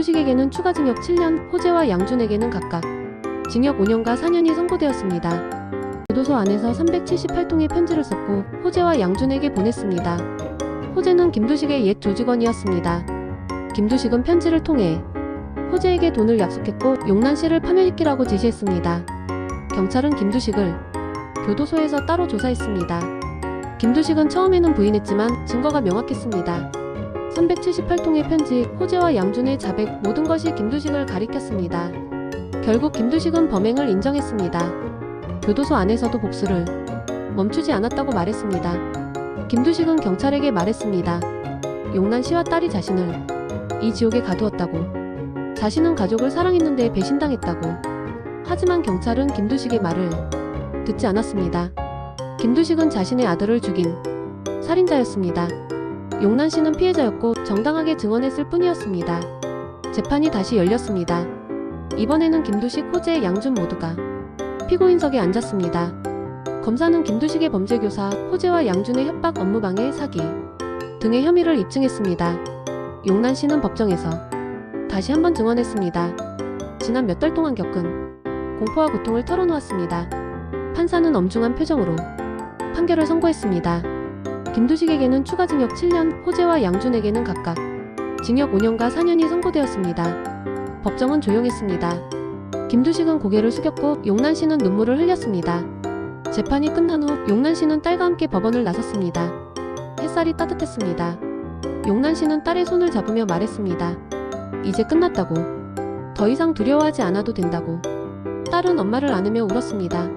김두식에게는 추가 징역 7년, 호재와 양준에게는 각각 징역 5년과 4년이 선고되었습니다. 교도소 안에서 378통의 편지를 썼고 호재와 양준에게 보냈습니다. 호재는 김두식의 옛 조직원이었습니다. 김두식은 편지를 통해 호재에게 돈을 약속했고 용난 씨를 파면시키라고 지시했습니다. 경찰은 김두식을 교도소에서 따로 조사했습니다. 김두식은 처음에는 부인했지만 증거가 명확했습니다. 378통의 편지, 호재와 양준의 자백 모든 것이 김두식을 가리켰습니다. 결국 김두식은 범행을 인정했습니다. 교도소 안에서도 복수를 멈추지 않았다고 말했습니다. 김두식은 경찰에게 말했습니다. 용난 씨와 딸이 자신을 이 지옥에 가두었다고. 자신은 가족을 사랑했는데 배신당했다고. 하지만 경찰은 김두식의 말을 듣지 않았습니다. 김두식은 자신의 아들을 죽인 살인자였습니다. 용난 씨는 피해자였고 정당하게 증언했을 뿐이었습니다. 재판이 다시 열렸습니다. 이번에는 김두식, 호재, 양준 모두가 피고인석에 앉았습니다. 검사는 김두식의 범죄 교사, 호재와 양준의 협박 업무방해 사기 등의 혐의를 입증했습니다. 용난 씨는 법정에서 다시 한번 증언했습니다. 지난 몇 달 동안 겪은 공포와 고통을 털어놓았습니다. 판사는 엄중한 표정으로 판결을 선고했습니다. 김두식에게는 추가 징역 7년, 호재와 양준에게는 각각 징역 5년과 4년이 선고되었습니다. 법정은 조용했습니다. 김두식은 고개를 숙였고 용난 씨는 눈물을 흘렸습니다. 재판이 끝난 후 용난 씨는 딸과 함께 법원을 나섰습니다. 햇살이 따뜻했습니다. 용난 씨는 딸의 손을 잡으며 말했습니다. 이제 끝났다고. 더 이상 두려워하지 않아도 된다고. 딸은 엄마를 안으며 울었습니다.